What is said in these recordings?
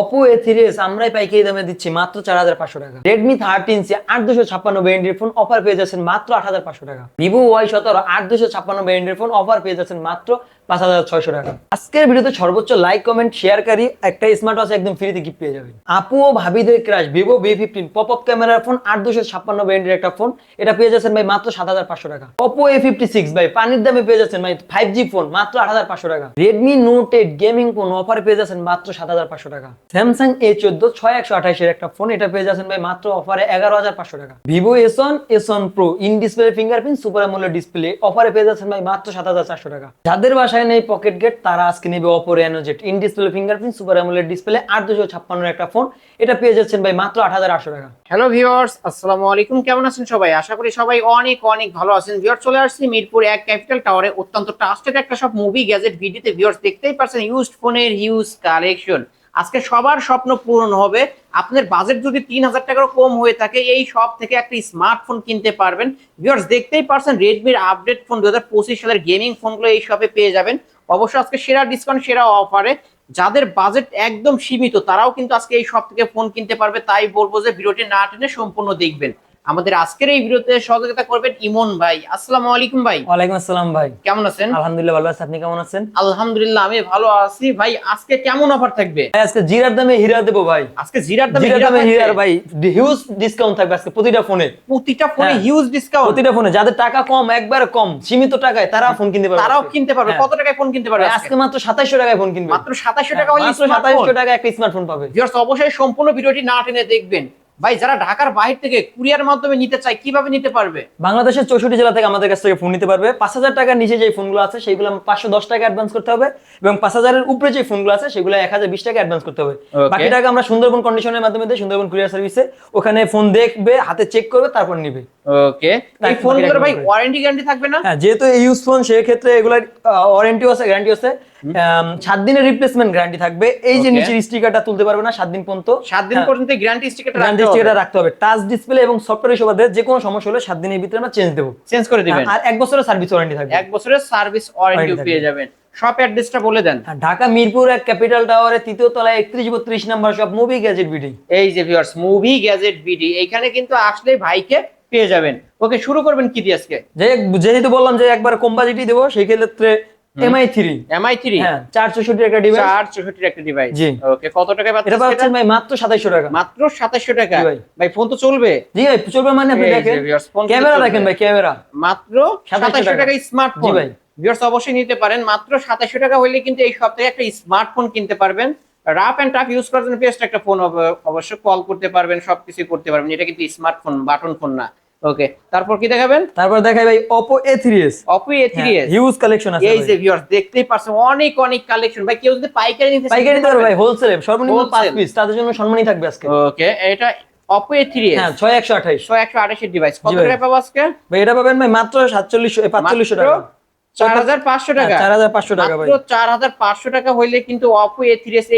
Oppo A three S আমরাই পাইকারি দামে দিচ্ছি মাত্র চার হাজার পাঁচশো টাকা। রেডমি থার্টিন সি আট দুশো ছাপ্পান্ন ব্র্যান্ডের ফোন অফার পেয়ে যাচ্ছেন মাত্র আট হাজার পাঁচশো টাকা। ভিভো ওয়াই সতেরো আট দুশো ছাপ্পান্ন ব্র্যান্ডের ফোন অফার পেয়ে যাচ্ছেন মাত্র পাঁচ হাজার ছয়শো টাকা। আজকের ভিডিওতে সর্বোচ্চ লাইক কমেন্ট শেয়ারকারী একটা স্মার্ট ওয়াচ একদম ফ্রিতে গিফট পেয়ে যাবেন। আপু ও ভাবিদের crush Vivo V fifteen pop up ক্যামেরার ফোন আট দুশো ছাপ্পান্ন ব্র্যান্ডের একটা ফোন এটা পেয়ে যাচ্ছেন ভাই মাত্র সাত হাজার পাঁচশো টাকা। অপো এ ফিফটি সিক্স ভাই, পানির দামে পেয়ে যাচ্ছেন ভাই ফাইভ জি ফোন মাত্র আট হাজার পাঁচশো টাকা। Redmi note eight gaming phone offer পেয়ে যাচ্ছেন মাত্র সাত হাজার পাঁচশো টাকা। স্যামসাং এ চোদ্দ ছয় একশো আঠাশের একটা ফোন। এটা পেয়ে যাচ্ছেন ভাই মাত্র অফারে এগারো হাজার পাঁচশো টাকা। Vivo S one S one pro in display fingerprint super আমলের ডিসপ্লে অফারে পেয়ে যাচ্ছেন ভাই মাত্র সাত হাজার চারশো টাকা। যাদের বাসায় নেই পকেট গেট তারা আজকে নেবে Oppo Reno Z in display fingerprint super আমলের ডিসপ্লে আট দুশো ছাপ্পান্নের একটা ফোন। এটা পেয়ে যাচ্ছেন ভাই মাত্র আট হাজার আটশো টাকা। হ্যালো ভিউয়ার্স আসসালামু আলাইকুম। কেমন আছেন সবাই? আশা করি সবাই অনেক অনেক ভালো আছেন। ভিউয়ার চলে আসছি মিরপুর এক ক্যাপিটাল টাওয়ারে অত্যন্ত ট্রাস্টেড একটা সব মুভি গ্যাজেট ভিডিওতে ভিউয়ার্স দেখতেই পারছেন ইউজড ফোনের হিউজ কালেকশন আজকে সবার স্বপ্ন পূরণ হবে। আপনার বাজেট যদি তিন হাজার টাকারও কম হয়ে থাকে, এই সব থেকে একটা স্মার্টফোন কিনতে পারবেন। ভিউয়ার্স দেখতেই পারছেন রেডমির আপডেট ফোন দু হাজার পঁচিশ সালের গেমিং ফোনগুলো এই শপে পেয়ে যাবেন। অবশ্য আজকে সেরা ডিসকাউন্ট সেরা অফারে যাদের বাজেট একদম সীমিত, তারাও কিন্তু আজকে এই সব থেকে ফোন কিনতে পারবে। তাই বলব যে, ভিডিওটি না টেনে সম্পূর্ণ দেখবেন। আমাদের আজকের এই ভিডিওতে সহযোগিতা করবেন ইমন ভাই। আসসালামু আলাইকুম ভাই। ওয়ালাইকুম আসসালাম ভাই। কেমন আছেন? আলহামদুলিল্লাহ ভালো আছি। আপনি কেমন আছেন? আলহামদুলিল্লাহ আমি ভালো আছি। ভাই আজকে কেমন অফার থাকবে? ভাই আজকে জিরার দামে হীরা দেবো ভাই। আজকে জিরার দামে জিরার হীরা দামে? হীরার ভাই হিউজ ডিসকাউন্ট থাকবে আজকে প্রতিটা ফোনে। প্রতিটা ফোনে হ্যাঁ। হিউজ ডিসকাউন্ট প্রতিটা ফোনে। যাদের টাকা কম একবার কম সীমিত টাকায় তারা ফোন কিনতে পারবে তারাও কিনতে পারবে। হ্যাঁ। কত টাকায় ফোন কিনতে পারবে আজকে? মাত্র সাতাইশশো টাকায় ফোন কিনবে। মাত্র সাতাশশো টাকা হলে মাত্র সাতাইশশো টাকায় একটা স্মার্টফোন পাবে। ভিউয়ার্স অবশ্যই সম্পূর্ণ ভিডিওটি না টেনে দেখবেন। ভাই যারা ঢাকার বাইরে থেকে কুরিয়ার মাধ্যমে নিতে চায় কীভাবে নিতে পারবে? বাংলাদেশের চৌষট্টি জেলা থেকে আমাদের কাছ থেকে ফোন নিতে পারবে। পাঁচ হাজার টাকার নিচে যে ফোনগুলো আছে সেগুলো পাঁচশো দশ টাকা অ্যাডভান্স করতে হবে এবং পাঁচ হাজারের উপরে যে ফোনগুলো আছে সেগুলো এক হাজার বিশ টাকা অ্যাডভান্স করতে হবে। বাকি টাকা আমরা সুন্দরবন কন্ডিশনের মাধ্যমে দিই সুন্দরবন কুরিয়ার সার্ভিসে ওখানে ফোন দেখবে হাতে চেক করবে তারপর নিবে। ওকে এই ফোনগুলোর ভাই ওয়ারেন্টি গ্যারান্টি থাকবে না? হ্যাঁ যেহেতু ইউজ ফোন সেক্ষেত্রে এগুলোর ওয়ারেন্টিও আছে গ্যারান্টি আছে। সাত দিনের রিপ্লেসমেন্ট গ্যারান্টি থাকবে। এই যে. নিচের স্টিকারটা তুলতে পারবে না সাত দিন পর্যন্ত। সাত দিন হ্যাঁ। পর্যন্ত গ্যারান্টি স্টিকারটা গ্যারান্টি স্টিকারটা রাখতে হবে। টাচ ডিসপ্লে এবং সফটওয়্যার সুবাদে যে কোনো সমস্যা হলে সাত দিনের ভিতরে আমরা চেঞ্জ দেবো। চেঞ্জ করে দিবেন। আর এক বছরের সার্ভিস ওয়ারেন্টি থাকবে। এক বছরের সার্ভিস ওয়ারেন্টি পেয়ে যাবেন। শপ অ্যাড্রেসটা বলে দেন। ঢাকা মিরপুর এক ক্যাপিটাল টাওয়ারের তৃতীয় তলায় একত্রিশ বত্রিশ নাম্বার সব মুভি গ্যাজেট বিডি এই যে ভিউয়ার্স মুভি গ্যাজেট বিডি এখানে কিন্তু আসলে ভাইকে পেয়ে যাবেন। ওকে শুরু করবেন কি দিয়ে আজকে? যেহেতু বললাম যে একবার কম বাজেটই দেবো সেই ক্ষেত্রে এমআই থ্রি এমআই থ্রি হ্যাঁ চার চৌষট্টি একটা ডিভাইস চার চৌষট্টির একটা ডিভাইস জি। ওকে কত টাকা এটা পাচ্ছেন ভাই মাত্র সাতাইশশো টাকা। মাত্র সাতাশশো টাকা? ভাই। ফোন তো চলবে? জি ভাই চলবে মানে আপনি দেখেন। ক্যামেরা দেখেন ভাই ক্যামেরা। মাত্র 2700 সাতাশশো টাকা। স্মার্টফোন ভাই। ভিউয়ার্স অবশ্যই নিতে পারেন। মাত্র সাতাশশো টাকা হইলে কিন্তু এই থেকে একটা স্মার্টফোন কিনতে পারবেন। রাফ এন্ড টাফ ইউজ করার জন্য বেস্ট একটা ফোন অবশ্য কল করতে পারবেন সবকিছু করতে পারবেন। এটা কিন্তু স্মার্টফোন বাটন ফোন না। ওকে তারপর কি দেখাবেন? তারপর দেখাই ভাই Oppo A three S huge collection আছে এই যে ভিউয়ার্স দেখতেই পারছেন অনেক অনেক কালেকশন ভাই কেউ যদি পাইকারি নিতে পাইকারি নিতে ভাই হোলসেলে সর্বনিম্ন পাঁচ Wholesale। পিস তাদের জন্য সম্মানই থাকবে আজকে। ওকে এটা এ থ্রি হ্যাঁ এস ছয় একশো আঠাইশ। ছয় একশো আঠাশের ডিভাইস কত। টাকা পাবো আজকে? ভাই এটা পাবেন ভাই মাত্র সাতচল্লিশশো পাঁচচল্লিশশো টাকা। চার হাজার পাঁচশো টাকা। টাকা ভাই। টাকা হইলে কিন্তু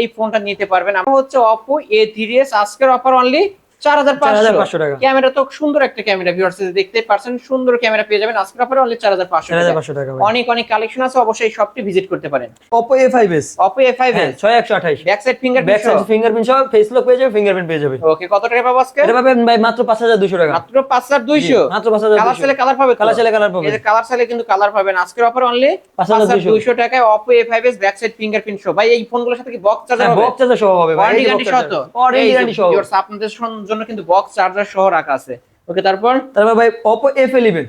এই ফোনটা নিতে পারবেন। আমার হচ্ছে অপো এ থ্রি এস আজকের অফার অনলি 4,500 টাকা। ক্যামেরা তো সুন্দর একটা ক্যামেরা ভিউয়ার্স দেখতে পারছেন সুন্দর ক্যামেরা পেয়ে যাবেন। আজকের অফার অনলি চার হাজার পাঁচশো চার হাজার পাঁচশো টাকা অনেক অনেক কালেকশন আছে অবশ্যই শপটি ভিজিট করতে পারেন। Oppo A five S Oppo A five হ্যাঁ ছয় একশো আঠাইশ। Back side finger back side fingerprint সহ ফেস লক পেয়ে যাবে ফিঙ্গারপ্রিন্ট পেয়ে যাবে। ওকে কত টাকা পাবো আজকে? এটা পাবেন ভাই মাত্র পাঁচ হাজার দুশো টাকা। মাত্র পাঁচ হাজার দুইশো? জি, মাত্র পাঁচ কালার চাইলে কালার পাবে কালার চাইলে কালার পাবে এই কালার চাইলে কিন্তু কালার পাবেন। আজকের অফার অনলি 5,200 টাকায় Oppo A back side fingerprint show ভাই এই ফোনগুলোর সাথে কি বক্স চার্জার হবে? বক্স চার্জার সহ হবে ভাই। ওয়ারেন্টি গ্যারান্টি সহ। তো ওয়ারেন্টি গ্যারান্টি সহ। আপনাদের জন্য কিন্তু বক্স চার্জার সহ রাখা আছে। ওকে তারপর? তারপর ভাই ইলেভেন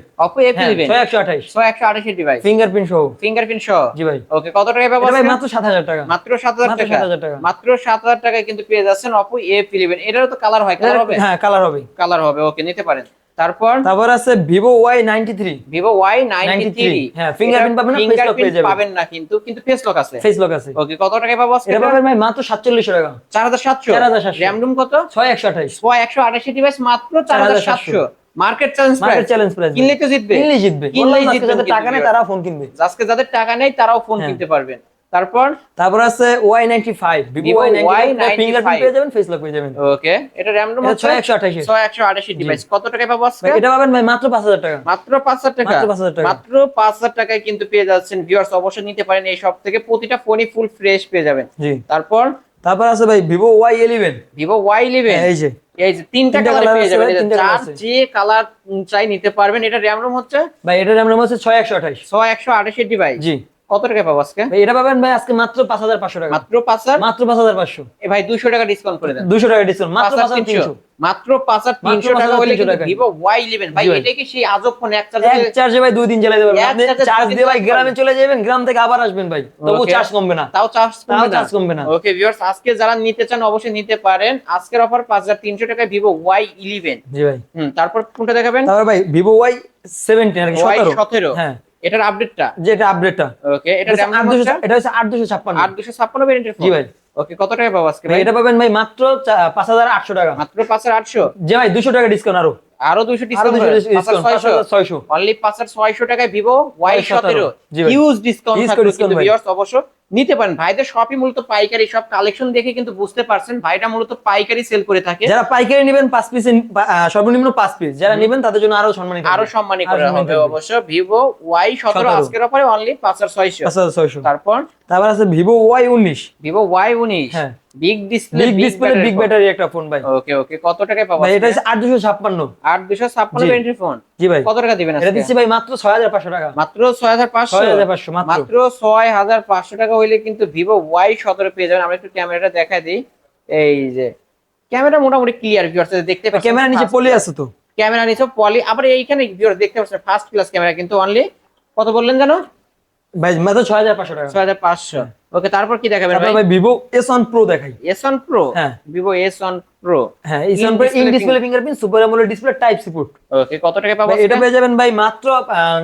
ছয় একশো আঠাইশ ছয় একশো আঠাশি ডিভাইস ফিঙ্গারপ্রিন্ট সহ। ফিঙ্গারপ্রিন্ট সহ। জি ভাই। ওকে কত টাকায় পাবো ভাই মাত্র সাত হাজার টাকা। মাত্র সাত হাজার মাত্র টাকা। 7,000 টাকা। মাত্র সাত হাজার টাকায় কিন্তু পেয়ে যাচ্ছেন Oppo এফ ইলেভেন এটারও তো কালার হয় কালার হবে? হ্যাঁ কালার হবে। কালার হবে ওকে নিতে পারেন। তারপর? তারপর আছে Vivo Y ninety three Vivo Y ninety three হ্যাঁ, fingerprint পাবেন না, পেয়ে যাবেন। পাবেন না কিন্তু কিন্তু ফেস লক আছে। ফেস লক আছে। ওকে কত টাকায় পাবো এটা পাবেন ভাই মাত্র সাতচল্লিশশো টাকা। চার হাজার সাতশো। 4700 র্যাম রুম কত? ছয় একশো আঠাইশ। ছয় একশো আঠাশি ডিভাইস মাত্র চার হাজার সাতশো। Market challenge market challenge price কিনলে তো জিতবে। কিনলে জিতবে। জিতবেন যাদের টাকা নেই। তারা ফোন কিনবে। আজকে যাদের টাকা নেই তারাও ফোন হ্যাঁ। কিনতে পারবেন। তারপর? তারপর আছে Y ninety five Vivo Vivo Y ninety Y95 fingerprint পেয়ে যাবেন ফেস লক পেয়ে যাবেন। ওকে এটা র্যাম রুম একশো আঠাশি। ছয় ডিভাইস কত টাকায় পাবো আজকে? এটা পাবেন ভাই মাত্র পাঁচ হাজার টাকা। মাত্র পাঁচ হাজার টাকা। মাত্র 5,000 টাকা। মাত্র পাঁচ হাজার টাকায় কিন্তু পেয়ে যাচ্ছেন ভিউয়ার্স অবশ্যই নিতে পারেন এই সব থেকে প্রতিটা ফোনই ফুল ফ্রেশ পেয়ে যাবেন। জি। তারপর? তারপর আছে ভাই Vivo Y eleven Vivo Y eleven এই যে। এই যে তিনটা কালার পেয়ে যাবেন। এই যে কালার চাই নিতে পারবেন এটা র্যাম রোম হচ্ছে? ভাই এটা র্যাম রোম হচ্ছে ছয় একশো আঠাশ। ছয় একশো আঠাশের ডিভাইস জি। কত টাকা পাবো আজকে? এটা পাবেন ভাই আজকে মাত্র পাঁচ হাজার পাঁচশো টাকা। মাত্র পাঁচ হাজার? মাত্র পাঁচ হাজার পাঁচশো। এ ভাই দুশো টাকা ডিসকাউন্ট করে দেন। দুশো টাকা ডিসকাউন্ট মাত্র পাঁচ হাজার তিনশো। মাত্র পাঁচ হাজার তিনশো টাকা হলে 5,300 কিন্তু টাকা। ভিভো ওয়াই ইলেভেন ভাই। এটা কি সেই আজব ফোন এক এক চার্জে চার্জে ভাই দুই দিন চালাতে পারবেন আপনি চার্জ দিয়ে ভাই গ্রামে চলে যাবেন গ্রাম থেকে আবার আসবেন ভাই। তবু চার্জ কমবে না। তাও চার্জ তাও charge কমবে না। ওকে ভিউয়ার্স আজকে যারা নিতে চান অবশ্যই নিতে পারেন। আজকের অফার পাঁচ হাজার তিনশো টাকায় ভিভো ওয়াই ইলেভেন জি ভাই। হুম তারপর কোনটা দেখাবেন? তারপর ভাই ভিভো ওয়াই সেভেন্টিন আর কি সতেরো। হ্যাঁ। এটার আপডেটটা যেটা আপডেটটা ওকে এটা এটা হচ্ছে দুশো এটা হচ্ছে আট দুশো ছাপ্পান্ন। আট দুশো ছাপ্পান্ন ভ্যারিয়েন্টের জি ভাই। ওকে কত টাকা পাবো আজকে ভাই এটা পাবেন ভাই মাত্র চা- পাঁচ হাজার আটশো টাকা। মাত্র পাঁচ হাজার আটশো? যে ভাই দুশো টাকা ডিসকাউন্ট আরও। আরও দুশো আরও দুশো ডিসকাউন্ট অনলি পাঁচ হাজার ছয়শো। টাকায় ভিভো ওয়াই ওয়াই সতেরো। জি ভাই। হিউজ ডিসকাউন্ট থাকবে discount কিন্তু ভাই। অবশ্য। নিতে পারেন। ভাইদের শপই মূলত পাইকারি সব কালেকশন দেখে কিন্তু বুঝতে পারছেন ভাইটা মূলত পাইকারি সেল করে থাকে। যারা পাইকারি নেবেন পাঁচ পিস সর্বনিম্ন পাঁচ পিস যারা নেবেন তাদের জন্য আরও সম্মানিত আরও সম্মানী আরও করা হবে। অবশ্য। ভিভো ওয়াই সতেরো আজকের অফারে অনলি পাঁচ হাজার ছয়শো। পাঁচ হাজার ছয়শো। তারপর? তারপর আছে ভিভো ওয়াই উনিশ। ভিভো ওয়াই উনিশ। হ্যাঁ। Big display big display big battery একটা ফোন ভাই। ওকে ওকে কত টাকায় পাবো ভাই এটা হচ্ছে আট দুশো ছাপ্পান্ন। আট দুশো ছাপ্পান্ন জি। ফোন জি ভাই। কত টাকা দিবেন এটা দিচ্ছি ভাই মাত্র ছয় হাজার পাঁচশো টাকা। মাত্র টাকা হইলে কিন্তু ভিভো ওয়াই সতেরো পেয়ে যাবেন। আমরা একটু ক্যামেরাটা দেখা দিই। এই যে ক্যামেরা মোটামুটি ক্লিয়ার ভিউয়ার্স দেখতে পাচ্ছেন ক্যামেরা নিচে পলি আছে তো। ক্যামেরা নিচে পলি আবার এইখানে ভিউয়ার দেখতে পাচ্ছেন ফার্স্ট ক্লাস ক্যামেরা কিন্তু অনলি কত বললেন জানো ভাই মাত্র ছয় হাজার পাঁচশো টাকা। ছয় হাজার পাঁচশো। ওকে তারপর কি দেখাবেন ভাই? ভাই ভিভো এস ওয়ান প্রো দেখাই। এস ওয়ান প্রো হ্যাঁ। ভিভো এস ওয়ান প্রো হ্যাঁ S In one pro in display fingerprint super AMOLED display type C port okay কত টাকা পাবো এটা পেয়ে যাবেন ভাই মাত্র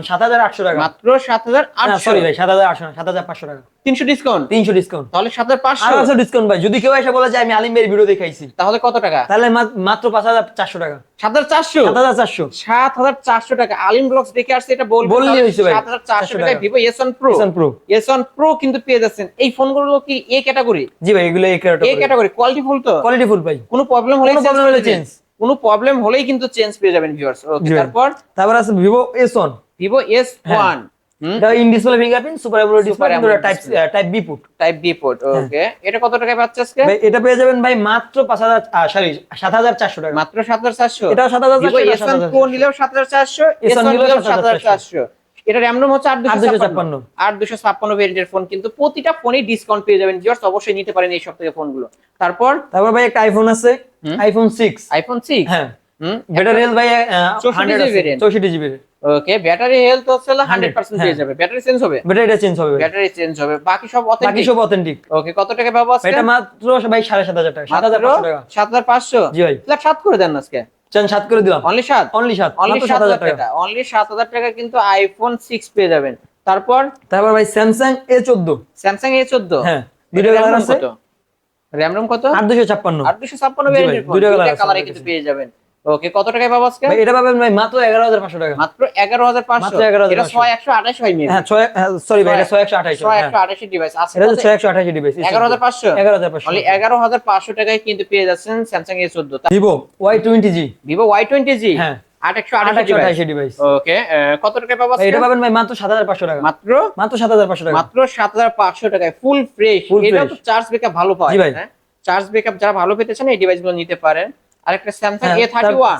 সাত হাজার আটশো টাকা। মাত্র সাত হাজার আটশো। সরি ভাই সাত হাজার আটশো সাত হাজার পাঁচশো টাকা। তিনশো ডিসকাউন্ট তিনশো ডিসকাউন্ট তাহলে সাত হাজার পাঁচশো। আরও আছে ডিসকাউন্ট ভাই যদি কেউ এসে বলে যে আমি আলিম ভাইয়ের ভিডিও দেখাইছি। তাহলে কত টাকা? তাহলে মাত্র পাঁচ হাজার চারশো টাকা। সাত হাজার চারশো? সাত হাজার চারশো। সাত হাজার চারশো টাকা। আলিম ব্লগস দেখে আসছে এটা বলব। বললেই হয়েছে ভাই। সাত হাজার চারশো টাকা। Vivo S one pro S one pro S one pro কিন্তু পেয়ে যাচ্ছেন এই ফোনগুলো কি এ ক্যাটাগরি? জি ভাই এগুলো এই এ ক্যাটাগরি কোয়ালিটি ফুল তো? কোয়ালিটি ফুল ভাই। কোনো প্রবলেম হলে কোনো problem হলে change। কোনো প্রবলেম হলেই কিন্তু চেঞ্জ পেয়ে যাবেন ভিউয়ার্স ওকে তারপর? তারপর আছে Vivo S one Vivo S one এটা in display fingerprint super AMOLED display type type B put type B port okay এটা কত টাকায় পাচ্ছে আজকে? ভাই এটা পেয়ে যাবেন ভাই মাত্র পাঁচ হাজার সরি সাত হাজার চারশো টাকা। মাত্র সাত হাজার চারশো? এটাও সাত হাজার ভিভো চারশো এস ওয়ান প্রো নিলেও সাত হাজার চারশো এস S1 নিলেও নিলেও সাত হাজার 7,400 চারশো। এটা র্যাম রোম হচ্ছে আট দুশো ছাপ্পান্ন। আট দুশো ছাপ্পান্ন ভেরিয়েন্টের ফোন কিন্তু প্রতিটা ফোনই ডিসকাউন্ট পেয়ে যাবেন। অবশ্যই নিতে পারেন এই সব থেকে ফোনগুলো তারপর? তারপর ভাই একটা আইফোন আছে। আইফোন সিক্স আইফোন সিক্স হ্যাঁ। ব্যাটারি হেলথ ভাই 64 হান্ড্রেড GB variant। চৌষট্টি জিবি ওকে ব্যাটারি হেলথ হচ্ছে হান্ড্রেড পার্সেন্ট পেয়ে। যাবে। ব্যাটারি চেঞ্জ হবে? ব্যাটারিটা চেঞ্জ হবে ব্যাটারি চেঞ্জ হবে। বাকি সব বাকি অথেন্টিক সব অথেন্টিক ওকে কত টাকা পাবো এটা মাত্র ভাই সাড়ে সাত হাজার টাকা। সাত হাজার পাঁচশো সাত হাজার পাঁচশো? জি ভাই। সাত করে দেন আজকে? চান সাত করে দিলাম। অনলি সাত? অনলি সাত। অনলি সাত হাজার টাকা। অনলি সাত হাজার টাকা কিন্তু আইফোন সিক্স পেয়ে যাবেন। তারপর? তারপর ভাই স্যামসাং এ চোদ্দ। স্যামসাং এ চোদ্দ। হ্যাঁ দুটো কালার আছে। র্যাম রোম কত? আট দুশো ছাপ্পান্ন। আট দুশো ছাপ্পান্ন কালারে কিন্তু পেয়ে যাবেন। ওকে কত টাকায় পাবো আজকে? এটা পাবেন ভাই মাত্র এগারো হাজার পাঁচশো টাকা। মাত্র এগারো হাজার পাঁচশো। মাত্র 11,500 এটা ছয় একশো আঠাশ হয় মেবি হ্যাঁ সরি ভাই এটা ছয় একশো আঠাইশ ছয় একশো আঠাশের ডিভাইস আছে এটা ডিভাইস এগারো হাজার পাঁচশো। এগারো হাজার পাঁচশো। এগারো হাজার পাঁচশো টাকায় কিন্তু পেয়ে যাচ্ছেন হ্যাঁ। একশো আট আঠাশ ডিভাইস ওকে কত টাকায় পাবো এটা পাবেন ভাই মাত্র সাত হাজার পাঁচশো টাকা। মাত্র? মাত্র সাত হাজার পাঁচশো টাকা। মাত্র সাত হাজার পাঁচশো টাকায় ফুল ফ্রেশ এটা তো। চার্জ ব্যাকআপ ভালো পায় জি ভাই। হ্যাঁ? চার্জ ব্যাকআপ যারা ভালো পেতে চান এই ডিভাইসগুলো নিতে পারেন। আরেকটা স্যামসাং হ্যাঁ, এ থার্টি ওয়ান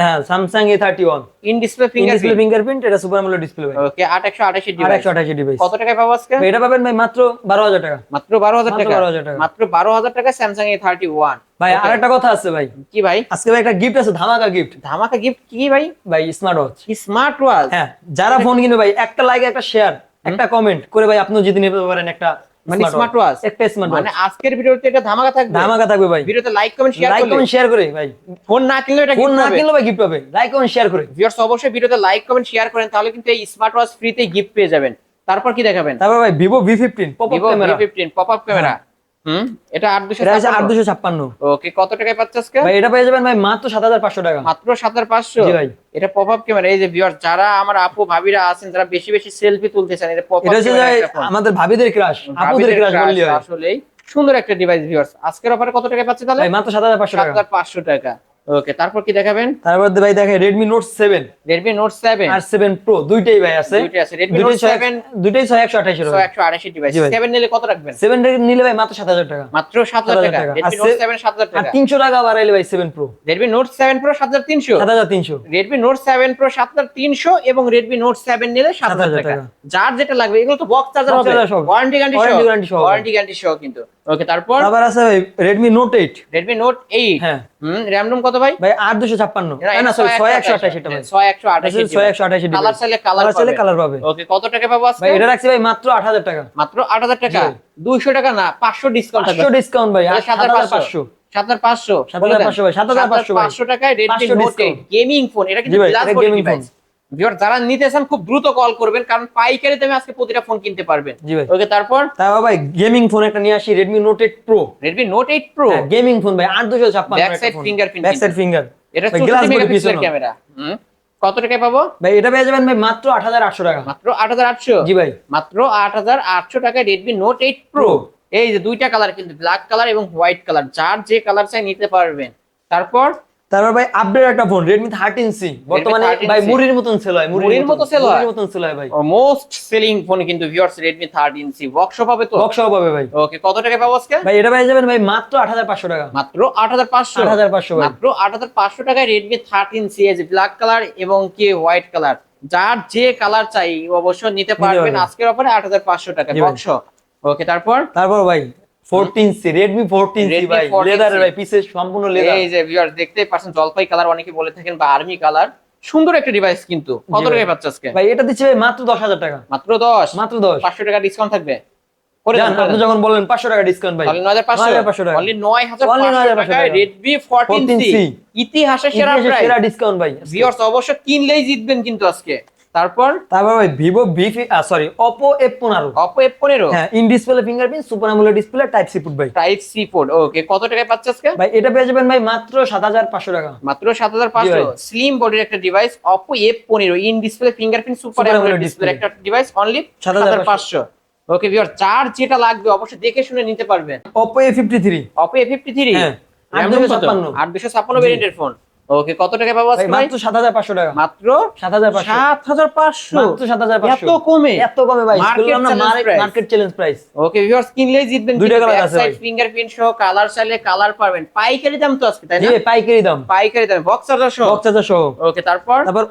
হ্যাঁ Samsung A thirty one in display display finger fingerprint এটা সুপার আমোলেড ডিসপ্লে ভাই। ওকে আট একশো আঠাশের আর ডিভাইস একশো আঠাশি ডিভাইস কত টাকায় পাবো আজকে? এটা পাবেন ভাই মাত্র বারো হাজার টাকা। মাত্র বারো হাজার মাত্র টাকা। 12,000 টাকা। মাত্র বারো হাজার টাকা স্যামসাং এ থার্টি ওয়ান ভাই আর একটা কথা আছে ভাই। কি ভাই? আজকে ভাই একটা গিফট আছে ধামাকা গিফট ধামাকা গিফট কি ভাই? ভাই স্মার্ট ওয়াচ স্মার্ট ওয়াচ হ্যাঁ যারা ফোন কিনবে ভাই একটা লাইক একটা শেয়ার একটা কমেন্ট করে ভাই আপনিও জিতে নিতে পারেন একটা মানে স্মার্ট ওয়াচ একটা স্মার্ট মানে আজকের ভিডিওতে এটা ধামাকা থাকবে? ধামাকা থাকবে ভাই। ভিডিওতে like comment share like comment share করে ভাই। ফোন না কিনলে এটা ফোন না কিনলে ভাই গিফট পাবে। লাইক কমেন্ট শেয়ার করে। ভিউয়ার্স অবশ্যই ভিডিওতে লাইক কমেন্ট শেয়ার করেন তাহলে কিন্তু এই স্মার্ট ওয়াচ ফ্রিতে গিফট পেয়ে যাবেন। তারপর কি দেখাবেন? তারপর ভাই Vivo V fifteen pop up camera fifteen pop up camera hmm? এটা ওকে কত টাকায় পাচ্ছে আজকে? ভাই এটা পেয়ে যাবেন ভাই মাত্র টাকা। মাত্র জি ভাই। এটা ক্যামেরা এই যে যারা আমার আপু ভাবিরা আছেন যারা বেশি বেশি সেলফি তুলতে চান এটা। আমাদের ভাবিদের ক্রাশ আপুদের ক্রাশ বললি আসলেই সুন্দর একটা ডিভাইস ভিউয়ার্স আজকের অফারে কত টাকা পাচ্ছে তাহলে? মাত্র সাত হাজার পাঁচশো সাত টাকা হাজার পাঁচশো টাকা। ওকে তারপর কি দেখাবেন? তারপর ভাই দেখে Redmi note seven Redmi note seven আর সেভেন প্রো দুইটাই ভাই আছে। দুইটাই আছে। দুইটাই ছয় সেভেন দুইটাই আড়াইশি ডিভাইস জি ভাই। সেভেন নিলে কত রাখবেন? সেভেন নিলে ভাই মাত্র সাত হাজার টাকা। মাত্র 7,000 টাকা। টাকা। নোট সে- সেভেন সাত হাজার আর টাকা। তিনশো টাকা বাড়াইলে ভাই seven pro Redmi note seven pro সাত হাজার তিনশো। সাত হাজার তিনশো। রেডমি নোট সেভেন প্রো সাত হাজার তিনশো এবং রেডমি নোট সেভেন নিলে সাত হাজার 7,000 টাকা। টাকা। যার যেটা লাগবে এগুলো তো বক্স চার্জার হবে। সহ। ওয়ারেন্টি গ্যারান্টি সহ। ওয়ারেন্টি গ্যারান্টি সহ কিন্তু। ওকে তারপর? তারপর আছে ভাই Redmi note eight Redmi note eight হ্যাঁ। হুম র্যাম রোম কত ভাই? ভাই আট দুশো ছাপ্পান্ন। না সরি ছয় একশো আঠাশ এটা ভাই ছয় একশো আঠাশি ছয় একশো আঠাশ কালার চাইলে কালার কালার চাইলে কালার পাবে। ওকে কত টাকা পাবো ভাই এটা রাখছি ভাই মাত্র আট হাজার টাকা। মাত্র আট হাজার টাকা? দুইশো টাকা না পাঁচশো ডিসকাউন্ট পাঁচশো ডিসকাউন্ট ভাই সাত হাজার পাঁচশো। সাত হাজার পাঁচশো। 7,500 ভাই, সাত হাজার পাঁচশো টাকায় রেডমি নোট। গেমিং ফোন এটা কিন্তু গেমিং ভাই, ভিউয়ার যারা নিতে চান খুব দ্রুত কল করবেন কারণ পাইকারি দামে আজকে প্রতিটা ফোন কিনতে পারবেন। জি ভাই। ওকে তারপর? তারপর ভাই গেমিং ফোন একটা নিয়ে আসি Redmi note eight pro Redmi note eight pro gaming phone ভাই আট দুশো ছাপ্পান্ন Back side back side finger এটা ক্যামেরা কত টাকায় পাবো? ভাই এটা পেয়ে যাবেন ভাই মাত্র আট হাজার আটশো টাকা। মাত্র আট হাজার আটশো? জি ভাই। মাত্র আট হাজার আটশো টাকায় রেডমি নোট এইট প্রো এই যে দুইটা কালার কিন্তু ব্ল্যাক কালার এবং হোয়াইট কালার যার যে কালার চাই নিতে পারবেন। তারপর? তারপর ভাই আপডেট একটা ফোন রেডমি থার্টিন সি বর্তমানে ভাই মুড়ির মতন সেল হয় মুড়ির মতো sell হয়? মুড়ির মতন সেল হয় ভাই। মোস্ট সেলিং ফোন কিন্তু ভিউয়ার্স থার্টিন সি ওয়ার্কশপ হবে তো? বক্স পাবে ভাই। ওকে কত টাকা পাবো আজকে? ভাই এটা পেয়ে যাবেন ভাই মাত্র আট হাজার পাঁচশো টাকা। মাত্র আট হাজার পাঁচশো? আট হাজার পাঁচশো ভাই। মাত্র আট হাজার পাঁচশো টাকায় রেডমি থার্টিন সি এজ ব্ল্যাক কালার এবং কি হোয়াইট কালার যার যে কালার চাই অবশ্য নিতে পারবেন। আজকের অফারে আট হাজার পাঁচশো টাকা জি ভাই। বক্স ওকে তারপর? তারপর ভাই fourteen C Redmi fourteen C Redmi ভাই 14C ভাই পিসে সম্পূর্ণ লেদার এই যে ভিউয়ার্স দেখতেই পাচ্ছেন জলপাই কালার অনেকে বলে থাকেন বা আর্মি কালার সুন্দর একটা ডিভাইস কিন্তু। কত টাকায় পাচ্ছে আজকে? ভাই এটা দিচ্ছে ভাই মাত্র দশ হাজার টাকা। মাত্র দশ? মাত্র দশ। পাঁচশো টাকা ডিসকাউন্ট থাকবে? আপনি যখন টাকা ডিসকাউন্ট ভাই 9500 টাকা। only 9500 Only 9500 টাকায় টাকা। Redmi 14C 14C ইতিহাসের সেরা প্রাইস সেরা ডিসকাউন্ট ভাই ভিউয়ার্স অবশ্য কিনলেই জিতবেন কিন্তু আজকে। তারপর? তারপর ভাই Vivo V sorry Oppo F পনেরো। Oppo F15 হ্যাঁ in display fingerprint super AMOLED display type C put ভাই টাইপ সি পোর্ট ওকে কত টাকায় পাচ্ছে আজকে? ভাই এটা পেয়ে যাবেন ভাই মাত্র সাত হাজার পাঁচশো টাকা। মাত্র জি ভাই। 7500 স্লিম বডির একটা device Oppo F15 in display fingerprint super AMOLED display একটা ডিভাইস অনলি 7500 7500 ওকে ভিউয়ার চার যেটা লাগবে অবশ্যই দেখে শুনে নিতে পারবেন। Oppo A fifty three Oppo A53 হ্যাঁ, RAM 856 কত? 856 ভেরিয়েন্টের ফোন ওকে কত টাকায় পাবো আজকে ভাই? মাত্র সাত হাজার পাঁচশো টাকা। মাত্র সাত হাজার পাঁচশো। সাত হাজার পাঁচশো? মাত্র সাত হাজার পাঁচশো। এত কমে? এত কমে ভাই। Market challenge price okay viewers কিনলেই জিতবেন দুইটা colour আছে ভাই। ফিঙ্গারপ্রিন্ট সহ কালার চাইলে কালার পাবেন। পাইকারি দাম তো আজকে তাই না? ভাই, পাইকারি দাম। পাইকারি দাম বক্স চার্জার সহ। বক্স চার্জার সহ। ওকে তারপর? তারপর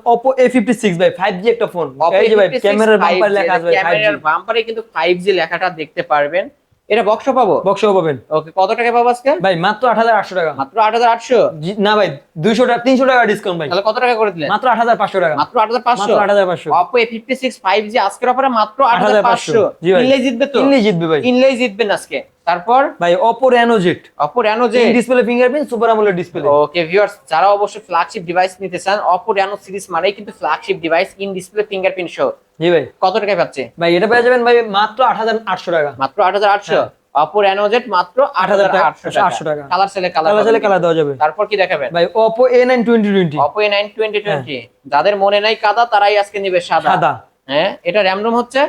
ফিফটি সিক্স ভাই ফাইভ জি একটা ফোন এই যে ভাই ক্যামেরার 5G বাম্পার লেখা আছে ভাই ফাইভ ক্যামেরার বাম্পারে কিন্তু 5G লেখাটা দেখতে পারবেন। এটা বক্স পাবো? বক্স পাবেন। ওকে কত টাকা পাবো আজকে? ভাই মাত্র আট হাজার আটশো টাকা। মাত্র 8800 জি- না ভাই দুইশো টাকা তিনশো টাকা ডিসকাউন্ট ভাই। তাহলে কত টাকা করে দিলেন? মাত্র আট হাজার পাঁচশো টাকা। মাত্র 8500 মাত্র আট হাজার পাঁচশো। Oppo A56 5G আজকের অফারে মাত্র 8500 8500 জি ভাই। জিতবে তো? কিনলে জিতবে ভাই। কিনলে জিতবেন আজকে। তারপর? ভাই Oppo Reno Z Oppo Reno Z display fingerprint super AMOLED display okay viewers যারা অবশ্যই ফ্ল্যাগশিপ ডিভাইস নিতে চান Oppo Reno সিরিজ মানেই কিন্তু flagship device in display fingerprint সহ জি ভাই। কত টাকায় পাচ্ছে? ভাই এটা পেয়ে যাবেন ভাই মাত্র আট হাজার আটশো টাকা। মাত্র 8800 Oppo Reno Z মাত্র 8800 800 টাকা টাকা। কালার সেলে কালার কালার চাইলে কালার দেওয়া যাবে। তারপর কি দেখাবেন? ভাই Oppo A nine twenty twenty Oppo A9 2020 যাদের মনে নাই কাদা তারাই আজকে নেবে সাদা। সাদা। হ্যাঁ? এটা র্যাম রোম হচ্ছে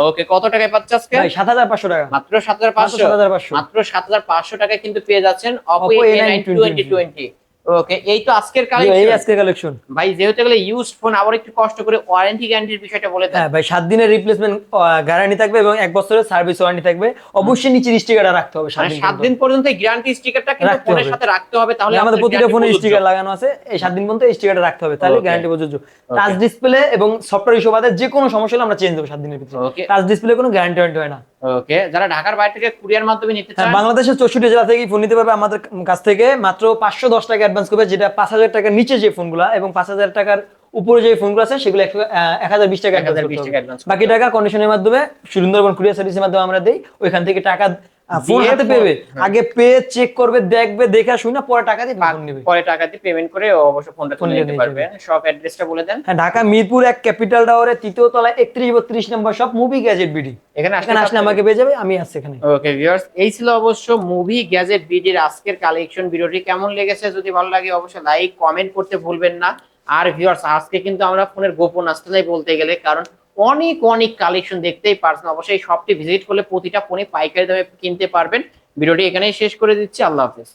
ওকে কত টাকায় পাচ্ছে আজকে? ভাই সাত হাজার পাঁচশো টাকা। মাত্র 7500 7500 মাত্র 7500 টাকায় কিন্তু পেয়ে যাচ্ছেন Oppo Oppo A9 A9 2020 ওকে এই তো আজকের ভাই, এই কালেকশন আজকে কালেকশন ভাই যেহেতু এগুলো ইউজড ফোন আবার একটু কষ্ট করে ওয়ারেন্টি গ্যারান্টির বিষয়টা বলে দেন। হ্যাঁ ভাই সাত দিনের রিপ্লেসমেন্ট গ্যারান্টি থাকবে এবং বছরের সার্ভিস ওয়ারেন্টি থাকবে। অবশ্যই নিচে স্টিকারটা রাখতে হবে সাত মানে দিন পর্যন্ত। এই গ্যারান্টি স্টিকারটা কিন্তু ফোনের সাথে রাখতে হবে তাহলে আমাদের প্রতিটা ফোনে স্টিকার লাগানো আছে। এই সাত দিন পর্যন্ত এই স্টিকারটা রাখতে হবে। তাহলে গ্যারান্টি প্রযোজ্য। টাচ ডিসপ্লে এবং সফটওয়্যার ইস্যু বাদে যে কোনো সমস্যা হলে আমরা চেঞ্জ দেবো সাত দিনের ভিতরে। টাচ ডিসপ্লে কোনো গ্যারান্টি হয় না। ওকে যারা ঢাকার বাইরে থেকে কুরিয়ার মাধ্যমে নিতে হ্যাঁ চান বাংলাদেশের চৌষট্টি জেলা থেকে ফোন নিতে পারবে? আমাদের কাছ থেকে মাত্র পাঁচশো দশ টাকা অ্যাডভান্স করবে যেটা পাঁচ হাজার টাকার নিচে যে ফোনগুলো এবং পাঁচ হাজার টাকার উপরে যে ফোনগুলো আছে সেগুলো এক হাজার বিশ টাকা 1020 advance করতে টাকা অ্যাডভান্স বাকি টাকা কন্ডিশনের মাধ্যমে সুন্দরবন কুরিয়ার সার্ভিসের মাধ্যমে আমরা দেই। ওইখান থেকে টাকা ফোন হাতে পেবে। আগে পে চেক করবে দেখবে দেখে শুনে পরে টাকা দিয়ে ফোন নেবে। পরে টাকা দিয়ে পেমেন্ট করে অবশ্য ফোনটা তুলে নিতে নিয়ে পারবেন শপ অ্যাড্রেসটা বলে দেন। হ্যাঁ ঢাকা মিরপুর এক ক্যাপিটাল টাওয়ারে তৃতীয় তলায় একত্রিশ বত্রিশ নম্বর সব মুভি গ্যাজেট বিডি এখানে এখানে আসলে আমাকে পেয়ে যাবে আমি আসছি এখানে। ওকে ভিউয়ার্স এই ছিল অবশ্য মুভি গ্যাজেট বিডির আজকের কালেকশন ভিডিওটি। কেমন লেগেছে? যদি ভালো লাগে অবশ্যই লাইক কমেন্ট করতে ভুলবেন না। আর ভিউয়ার্স আজকে কিন্তু আমরা ফোনের গোপন আসতে বলতে গেলে কারণ অনেক অনেক কালেকশন দেখতেই পারছেন। অবশ্যই সবটি ভিজিট করলে প্রতিটা ফোনে পাইকারি দামে কিনতে পারবেন। ভিডিওটি এখানেই শেষ করে দিচ্ছি। আল্লাহ হাফেজ।